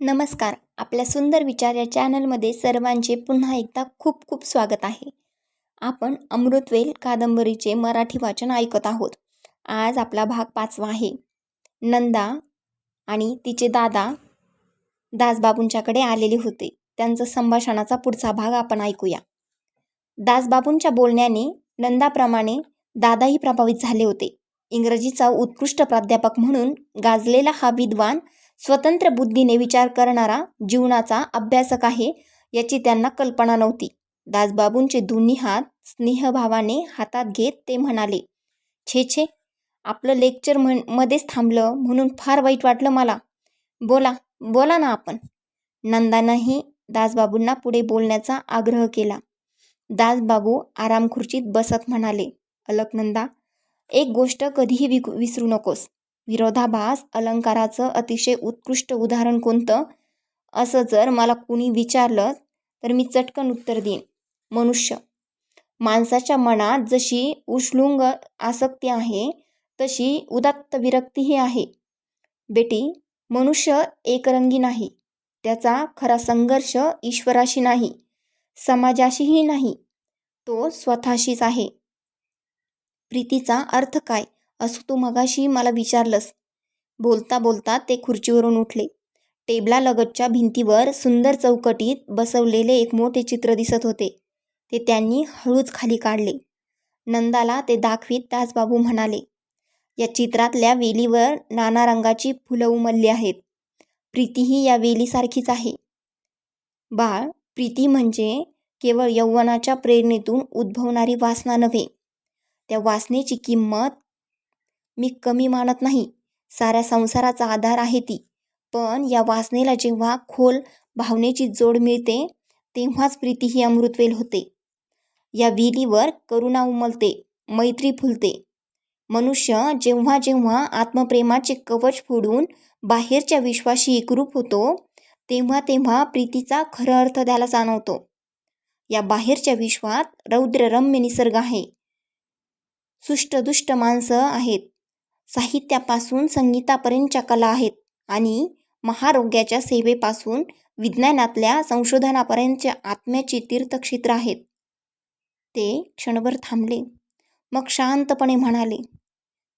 नमस्कार. आपल्या सुंदर विचार या चॅनलमध्ये सर्वांचे पुन्हा एकदा खूप खूप स्वागत आहे. आपण अमृतवेल कादंबरीचे मराठी वाचन ऐकत आहोत. आज आपला भाग पाचवा आहे. नंदा आणि तिचे दादा दासबाबूंच्याकडे आलेले होते. त्यांचं संभाषणाचा पुढचा भाग आपण ऐकूया. दासबाबूंच्या बोलण्याने नंदाप्रमाणे दादाही प्रभावित झाले होते. इंग्रजीचा उत्कृष्ट प्राध्यापक म्हणून गाजलेला हा विद्वान स्वतंत्र बुद्धीने विचार करणारा जीवनाचा अभ्यासक आहे याची त्यांना कल्पना नव्हती. दासबाबूंचे दोन्ही हात स्नेहभावाने हातात घेत ते म्हणाले छे छे आपलं लेक्चर म्हण मध्येच थांबलं म्हणून फार वाईट वाटलं मला. बोला बोला ना आपण. नंदानंही दासबाबूंना पुढे बोलण्याचा आग्रह केला. दासबाबू आरामखुर्चीत बसत म्हणाले अलकनंदा एक गोष्ट कधीही विक विसरू नकोस. विरोधाभास अलंकाराचं अतिशय उत्कृष्ट उदाहरण कोणतं? असं जर मला कुणी विचारलं तर मी चटकन उत्तर देईन. मनुष्य. माणसाच्या मनात जशी उष्लुंग आसक्ती आहे तशी उदात्त विरक्तीही आहे. बेटी मनुष्य एकरंगी नाही. त्याचा खरा संघर्ष ईश्वराशी नाही. समाजाशीही नाही. तो स्वतःशीच आहे. प्रीतीचा अर्थ काय? असं तू मगाशी मला विचारलंस. बोलता बोलता ते खुर्चीवरून उठले. टेबलालगतच्या भिंतीवर सुंदर चौकटीत बसवलेले एक मोठे चित्र दिसत होते. ते त्यांनी हळूच खाली काढले. नंदाला ते दाखवीत दासबाबू म्हणाले या चित्रातल्या वेलीवर नाना रंगाची फुलं उमलली आहेत. प्रीतीही या वेलीसारखीच आहे. बाळ प्रीती म्हणजे केवळ यौवनाच्या प्रेरणेतून उद्भवणारी वासना नव्हे. त्या वासनेची किंमत मी कमी मानत नाही. साऱ्या संसाराचा आधार आहे ती. पण या वासनेला जेव्हा खोल भावनेची जोड मिळते तेव्हाच प्रीती ही अमृतवेल होते. या विहिरीवर करुणा उमलते मैत्री फुलते. मनुष्य जेव्हा जेव्हा आत्मप्रेमाचे कवच फोडून बाहेरच्या विश्वाशी एकरूप होतो तेव्हा तेव्हा प्रीतीचा खरा अर्थ द्यायला जाणवतो. या बाहेरच्या विश्वात रौद्ररम्य निसर्ग आहे. सुष्टदुष्ट माणसं आहेत. साहित्यापासून संगीतापर्यंतच्या कला आहेत आणि महारोग्याच्या सेवेपासून विज्ञानातल्या संशोधनापर्यंतच्या आत्म्याची तीर्थक्षेत्र आहेत. ते क्षणभर थांबले. मग शांतपणे म्हणाले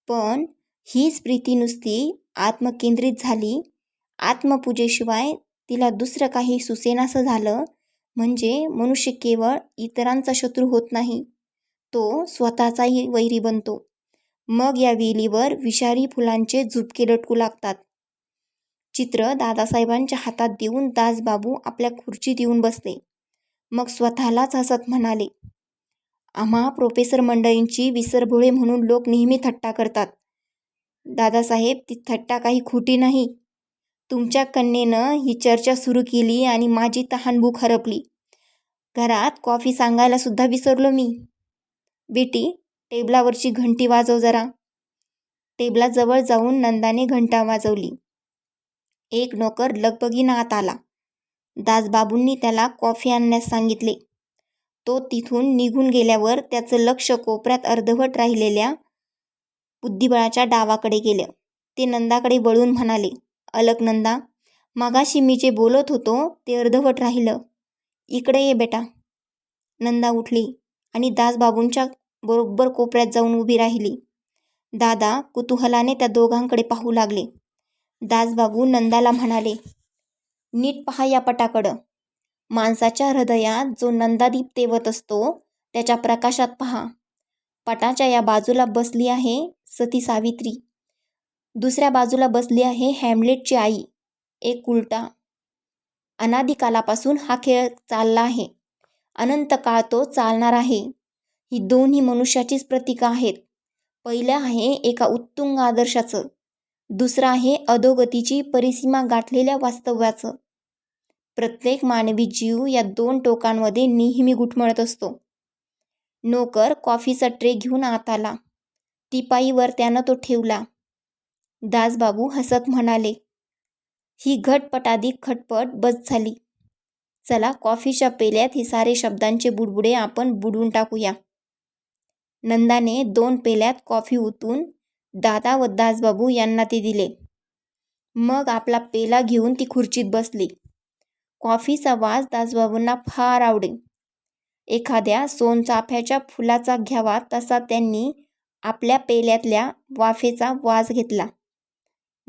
पण हीच प्रीती नुसती आत्मकेंद्रित झाली. आत्मपूजेशिवाय तिला दुसरं काही सुसेनासं झालं म्हणजे मनुष्य केवळ इतरांचा शत्रू होत नाही. तो स्वतःचाही वैरी बनतो. मग या वेलीवर विषारी फुलांचे झुपके लटकू लागतात. चित्र दादासाहेबांच्या हातात देऊन दासबाबू आपल्या खुर्चीत येऊन बसले. मग स्वतःलाच हसत म्हणाले आम्हा प्रोफेसर मंडळींची विसरभोळे म्हणून लोक नेहमी थट्टा करतात. दादासाहेब ती थट्टा काही खोटी नाही. तुमच्या कन्येनं ही चर्चा सुरू केली आणि माझी तहानभूक हरपली. घरात कॉफी सांगायला सुद्धा विसरलो मी. बेटी टेबलावरची घंटी वाजव जरा. टेबलाजवळ जाऊन नंदाने घंटा वाजवली. एक नोकर लगबगीनं आत आला. दासबाबूंनी त्याला कॉफी आणण्यास सांगितले. तो तिथून निघून गेल्यावर त्याचं लक्ष कोपऱ्यात अर्धवट राहिलेल्या बुद्धिबळाच्या डावाकडे गेलं. ते नंदाकडे वळून म्हणाले अलकनंदा मागाशी मी जे बोलत होतो ते अर्धवट राहिलं. इकडे ये बेटा. नंदा उठली आणि दासबाबूंच्या बरोबर कोपऱ्यात जाऊन उभी राहिली. दादा कुतूहलाने त्या दोघांकडे पाहू लागले. दासबाबू नंदाला म्हणाले नीट पहा या पटाकडं. माणसाच्या हृदयात जो नंदादीप तेवत असतो त्याच्या प्रकाशात पहा. पटाच्या या बाजूला बसली आहे सती सावित्री. दुसऱ्या बाजूला बसली आहे हॅमलेटची आई. एक उलटा. अनादिकालापासून हा खेळ चालला आहे. अनंत काळ तो चालणार आहे. ही दोन्ही मनुष्याचीच प्रतीकं आहेत. पहिलं आहे एका उत्तुंग आदर्शाचं. दुसरं आहे अधोगतीची परिसीमा गाठलेल्या वास्तव्याचं. प्रत्येक मानवी जीव या दोन टोकांमध्ये नेहमी गुटमळत असतो. नोकर कॉफीचा ट्रे घेऊन आत आला. टिपाईवर त्यानं तो ठेवला. दासबाबू हसत म्हणाले ही घटपटाधिक खटपट बस झाली. चला कॉफीच्या पेल्यात हे सारे शब्दांचे बुडबुडे आपण बुडवून टाकूया. नंदाने दोन पेल्यात कॉफी ओतून दादा व दासबाबू यांना ते दिले. मग आपला पेला घेऊन ती खुर्चीत बसली. कॉफीचा वास दासबाबूंना फार आवडे. एखाद्या सोनचाफ्याच्या फुलाचा घ्यावा तसा त्यांनी आपल्या पेल्यातल्या वाफेचा वास घेतला.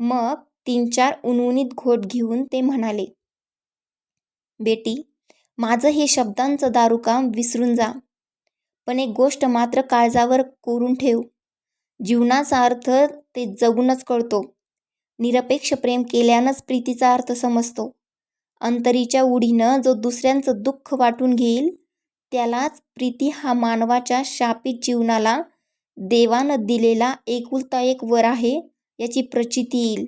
मग तीन चार उणउणीत घोट घेऊन ते म्हणाले बेटी माझं हे शब्दांचं दारूकाम विसरून जा. पण एक गोष्ट मात्र काळजावर कोरून ठेव. जीवनाचा अर्थ ते जगूनच कळतो. निरपेक्ष प्रेम केल्यानंच प्रीतीचा अर्थ समजतो. अंतरीच्या उडीनं जो दुसऱ्यांचं दुःख वाटून घेईल त्यालाच प्रीती हा मानवाच्या शापित जीवनाला देवानं दिलेला एकुलता एक वर आहे याची प्रचिती येईल.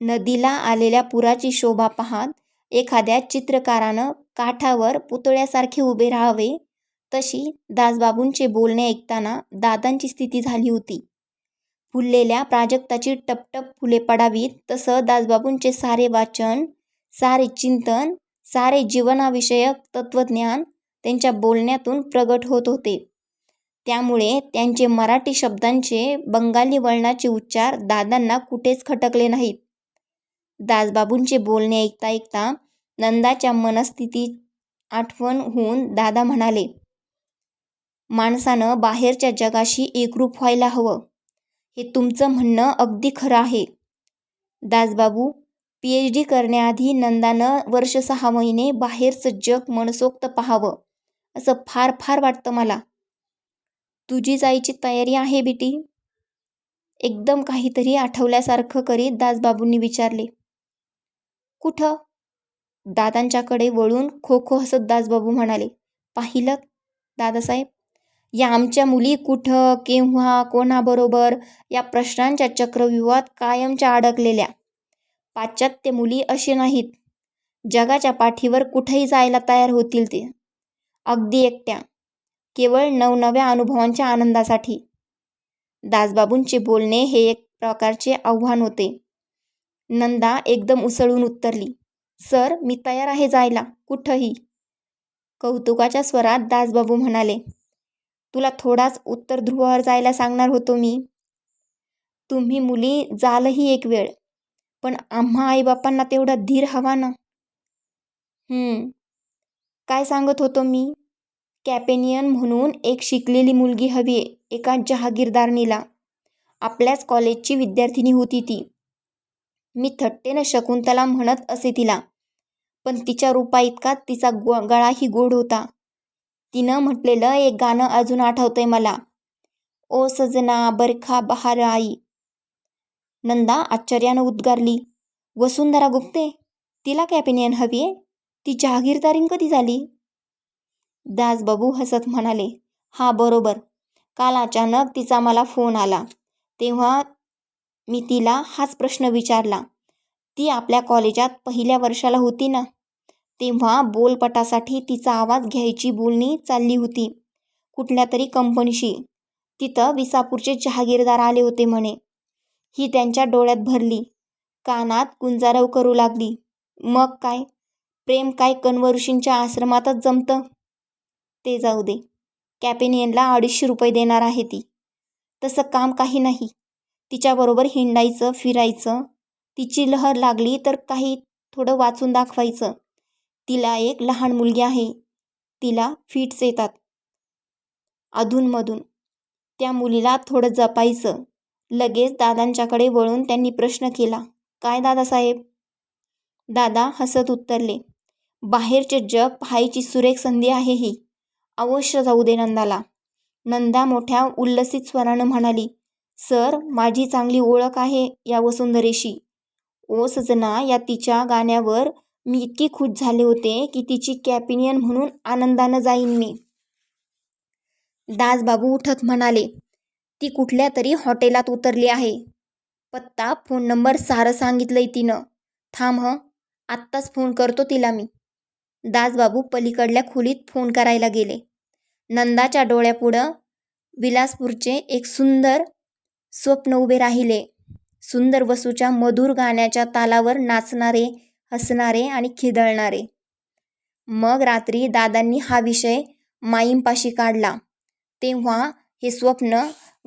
नदीला आलेल्या पुराची शोभा पाहत एखाद्या चित्रकारानं काठावर पुतळ्यासारखे उभे राहावे तशी दासबाबूंचे बोलणे ऐकताना दादांची स्थिती झाली होती. फुललेल्या प्राजक्ताची टपटप फुले पडावीत तसं दासबाबूंचे सारे वाचन सारे चिंतन सारे जीवनाविषयक तत्त्वज्ञान त्यांच्या बोलण्यातून प्रगट होत होते. त्यामुळे त्यांचे मराठी शब्दांचे बंगाली वळणाचे उच्चार दादांना कुठेच खटकले नाहीत. दासबाबूंचे बोलणे ऐकता ऐकता नंदाच्या मनस्थिती आठवण होऊन दादा म्हणाले माणसानं बाहेरच्या जगाशी एकरूप व्हायला हवं. हे तुमचं म्हणणं अगदी खरं आहे. दासबाबू पी एच डी करण्याआधी नंदानं वर्ष सहा महिने बाहेरचं जग मनसोक्त पाहावं असं फार फार वाटतं मला. तुझी जायची तयारी आहे बेटी. एकदम काहीतरी आठवल्यासारखं करीत दासबाबूंनी विचारले. कुठं? दादांच्याकडे वळून खो खो हसत दासबाबू म्हणाले. पाहिलं? दादासाहेब या आमच्या मुली कुठं केव्हा कोणाबरोबर या प्रश्नांच्या चक्रव्यूहात कायमच्या अडकलेल्या. पाश्चात्य मुली असे नाहीत. जगाच्या पाठीवर कुठेही जायला तयार होतील ते. अगदी एकट्या. केवळ नवनव्या अनुभवांच्या आनंदासाठी. दासबाबूंचे बोलणे हे एक प्रकारचे आव्हान होते. नंदा एकदम उसळून उत्तरली सर मी तयार आहे जायला कुठंही. कौतुकाच्या स्वरात दासबाबू म्हणाले तुला थोडाच उत्तर ध्रुवावर जायला सांगणार होतो मी. तुम्ही मुली जालही एक वेळ. पण आम्हा आईबापांना तेवढा धीर हवा ना. काय सांगत होतो मी? कॅपेनियन म्हणून एक शिकलेली मुलगी हवी आहे एका जहागीरदारणीला. आपल्याच कॉलेजची विद्यार्थिनी होती ती. मी थट्टेनं शकुंतला म्हणत असे तिला. पण तिच्या रूपा इतका तिचा गो गळाही गोड होता. तिनं म्हटलेलं एक गाणं अजून आठवतंय मला. ओ सजना बरखा बहार आई. नंदा आश्चर्यानं उद्गारली. वसुंधरा गुप्ते तिला कॅपिनियन हवी आहे? ती जहागीरदारीन कधी झाली? दासबाबू हसत म्हणाले हा बरोबर. काल अचानक तिचा मला फोन आला. तेव्हा मी तिला हाच प्रश्न विचारला. ती आपल्या कॉलेजात पहिल्या वर्षाला होती ना? तेव्हा बोलपटासाठी तिचा आवाज घ्यायची बोलणी चालली होती. कुठल्या तरी कंपनीशी. तिथं विसापूरचे जहागीरदार आले होते म्हणे. ही त्यांच्या डोळ्यात भरली. कानात गुंजारव करू लागली. मग काय? प्रेम काय कन्वऋषींच्या आश्रमातच जमतं? ते जाऊ दे. कॅपेनियनला अडीचशे रुपये देणार आहे ती. तसं काम काही नाही. तिच्याबरोबर हिंडायचं फिरायचं. तिची लहर लागली तर काही थोडं वाचून दाखवायचं. तिला एक लहान मुलगी आहे. तिला फिट्स येतात. अधूनमधून. त्या मुलीला थोडं जपायचं. लगेच दादांच्याकडे वळून त्यांनी प्रश्न केला काय दादासाहेब? दादा हसत उत्तरले बाहेरचे जग पाहायची सुरेख संधी आहे ही. अवश्य जाऊ दे नंदाला. नंदा मोठ्या उल्लसित स्वरानं म्हणाली सर माझी चांगली ओळख आहे या वसुंधरेशी. ओ सजना या तिच्या गाण्यावर मी इतकी खुश झाले होते की तिची कॅपिनियन म्हणून आनंदानं जाईन मी. दासबाबू उठत म्हणाले ती कुठल्या तरी हॉटेलात उतरली आहे. पत्ता फोन नंबर सारं सांगितलंय तिनं. थांब ह आत्ताच फोन करतो तिला मी. दासबाबू पलीकडल्या खोलीत फोन करायला गेले. नंदाच्या डोळ्यापुढं विलासपूरचे एक सुंदर स्वप्न उभे राहिले. सुंदर वसूच्या मधुर गाण्याच्या तालावर नाचणारे हसणारे आणि खिदळणारे. मग रात्री दादांनी हा विषय माईंपाशी काढला. तेव्हा हे स्वप्न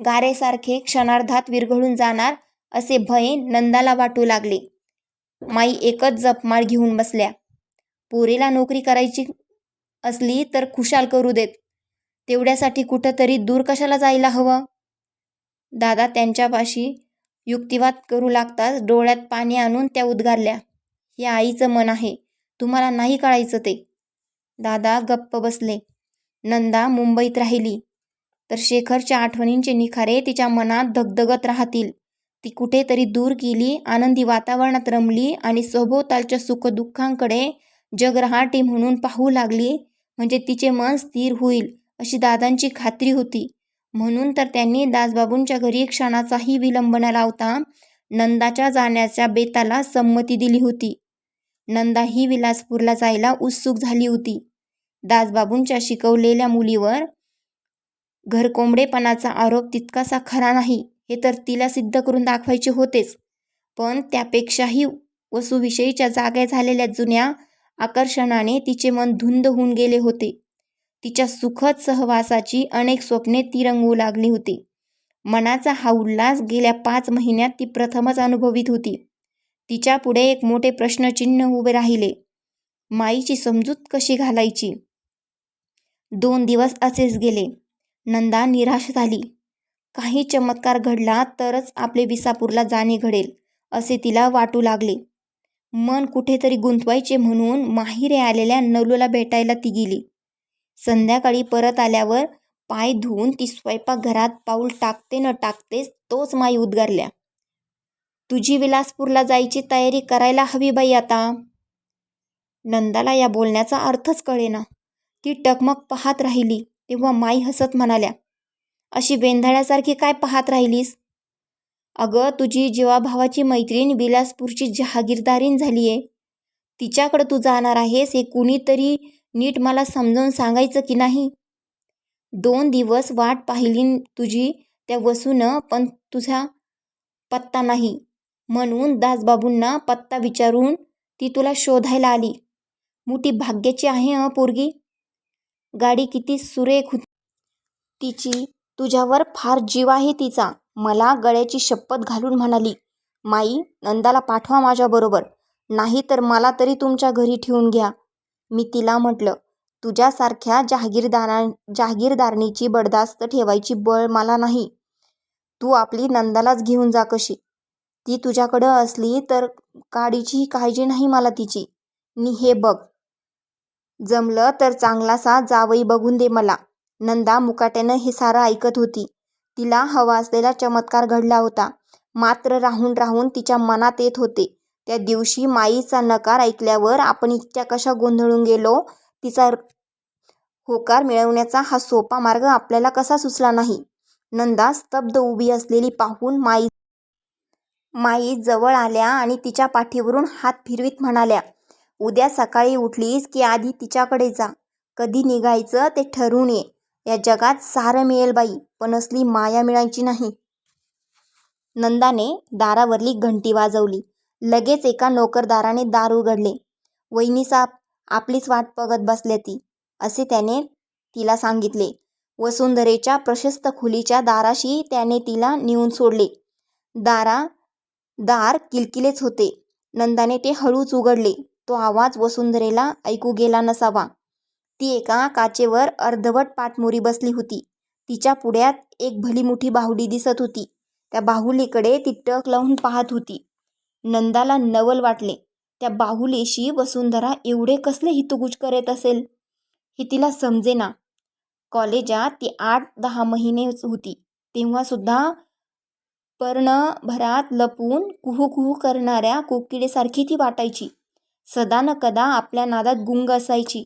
गारेसारखे क्षणार्धात विरघळून जाणार असे भय नंदाला वाटू लागले. माई एकच जपमाळ घेऊन बसल्या. पोरीला नोकरी करायची असली तर खुशाल करू देत. तेवढ्यासाठी कुठंतरी दूर कशाला जायला हवं? दादा त्यांच्यापाशी युक्तिवाद करू लागताच डोळ्यात पाणी आणून त्या उद्गारल्या. हे आईचं मन आहे. तुम्हाला नाही कळायचं ते. दादा गप्प बसले. नंदा मुंबईत राहिली. तर शेखरच्या आठवणींचे निखारे तिच्या मनात धगधगत राहतील. ती कुठेतरी दूर गेली आनंदी वातावरणात रमली आणि सभोवतालच्या सुखदुःखांकडे जगरहाटी म्हणून पाहू लागली. म्हणजे तिचे मन स्थिर होईल अशी दादांची खात्री होती. म्हणून तर त्यांनी दासबाबूंच्या घरी क्षणाचाही विलंब न लावता नंदाच्या जाण्याच्या बेताला संमती दिली होती. नंदा ही विलासपूरला जायला उत्सुक झाली होती. दासबाबूंच्या शिकवलेल्या मुलीवर घरकोंबडेपणाचा आरोप तितकासा खरा नाही हे तर तिला सिद्ध करून दाखवायचे होतेच. पण त्यापेक्षाही वसूविषयीच्या जाग्या झालेल्या जुन्या आकर्षणाने तिचे मन धुंद होऊन गेले होते. तिच्या सुखद सहवासाची अनेक स्वप्ने ती रंगवू लागली होती. मनाचा हा उल्हास गेल्या पाच महिन्यात ती प्रथमच अनुभवित होती. तिच्या पुढे एक मोठे प्रश्नचिन्ह उभे राहिले. माईची समजूत कशी घालायची? दोन दिवस असेच गेले. नंदा निराश झाली. काही चमत्कार घडला तरच आपले विसापूरला जाणे घडेल असे तिला वाटू लागले. मन कुठेतरी गुंतवायचे म्हणून माहिरे आलेल्या नलूला भेटायला ती गेली. संध्याकाळी परत आल्यावर पाय धुवून ती स्वयंपाकघरात पाऊल टाकते न टाकतेच तोच माई उद्गारल्या. तुझी विलासपूरला जायची तयारी करायला हवी बाई आता. नंदाला या बोलण्याचा अर्थच कळेना. ती टकमक पाहत राहिली तेव्हा माई हसत म्हणाल्या अशी बेंधाळ्यासारखी काय पाहत राहिलीस? अगं तुझी जीवाभावाची मैत्रीण विलासपूरची जहागीरदारीन झाली आहे तिच्याकडं तू जाणार आहेस हे कुणीतरी नीट मला समजावून सांगायचं की नाही? दोन दिवस वाट पाहिली तुझी त्या वसूनं पण तुझा पत्ता नाही. म्हणून दासबाबूंना पत्ता विचारून ती तुला शोधायला आली. मोठी भाग्याची आहे हं पोरगी? गाडी किती सुरेख होती. तिची तुझ्यावर फार जीव आहे तिचा. मला गळ्याची शपथ घालून म्हणाली माई नंदाला पाठवा माझ्याबरोबर नाही तर मला तरी तुमच्या घरी ठेवून घ्या. मी तिला म्हटलं तुझ्यासारख्या जहागीरदारा जहागीरदारणीची बडदास्त ठेवायची बळ मला नाही. तू आपली नंदालाच घेऊन जा कशी. ती तुझ्याकडं असली तर काडीची काळजी नाही मला तिची. नि हे बघ. जमलं तर चांगलासा जावई बघून दे मला. नंदा मुकाट्यानं हे सारं ऐकत होती. तिला हवा असलेला चमत्कार घडला होता. मात्र राहून राहून तिच्या मनात येत होते. त्या दिवशी माईचा नकार ऐकल्यावर आपण इतक्या कशा गोंधळून गेलो? तिचा होकार मिळवण्याचा हा सोपा मार्ग आपल्याला कसा सुचला नाही? नंदा स्तब्ध उभी असलेली पाहून माई माई जवळ आल्या आणि तिच्या पाठीवरून हात फिरवीत म्हणाल्या उद्या सकाळी उठलीस की आधी तिच्याकडे जा. कधी निघायचं ते ठरवून ये. या जगात सारं मिळेल बाई पण असली माया मिळायची नाही. नंदाने दारावरली घंटी वाजवली. लगेच एका नोकरदाराने दार उघडले. वहिनी साप आपलीच वाट बघत बसल्या ती असे त्याने तिला सांगितले. वसुंधरेच्या प्रशस्त खोलीच्या दाराशी त्याने तिला नेऊन सोडले. दारा दार किलकिलेच होते. नंदाने ते हळूच उघडले. तो आवाज वसुंधरेला ऐकू गेला नसावा. ती एका काचेवर अर्धवट पाठमोरी बसली होती. तिच्या पुढ्यात एक भली मोठी बाहुली दिसत होती. त्या बाहुलीकडे ती टक लावून पाहत होती. नंदाला नवल वाटले. त्या बाहुलीशी वसुंधरा एवढे कसले हितगुज करत असेल? हे तिला समजेना. कॉलेजात ती आठ दहा महिनेच होती. तेव्हासुद्धा पर्णभरात लपून कुहू कुहू करणाऱ्या कोकिळेसारखी ती वाटायची. सदा न कदा आपल्या नादात गुंग असायची.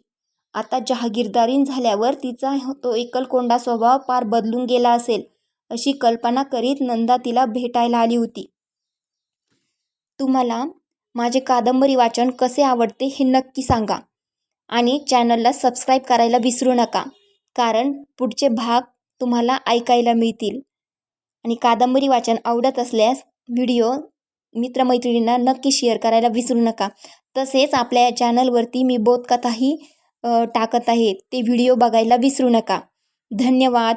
आता जहागीरदारीन झाल्यावर तिचा तो एकलकोंडा स्वभाव पार बदलून गेला असेल अशी कल्पना करीत नंदा तिला भेटायला आली होती. तुम्हाला माझे कादंबरी वाचन कसे आवडते हे नक्की सांगा आणि चॅनलला सबस्क्राईब करायला विसरू नका कारण पुढचे भाग तुम्हाला ऐकायला मिळतील. आणि कादंबरी वाचन आवडत असल्यास व्हिडिओ मित्रमैत्रिणींना नक्की शेअर करायला विसरू नका. तसेच आपल्या या चॅनलवरती मी बोधकथाही टाकत आहे. ते व्हिडिओ बघायला विसरू नका. धन्यवाद.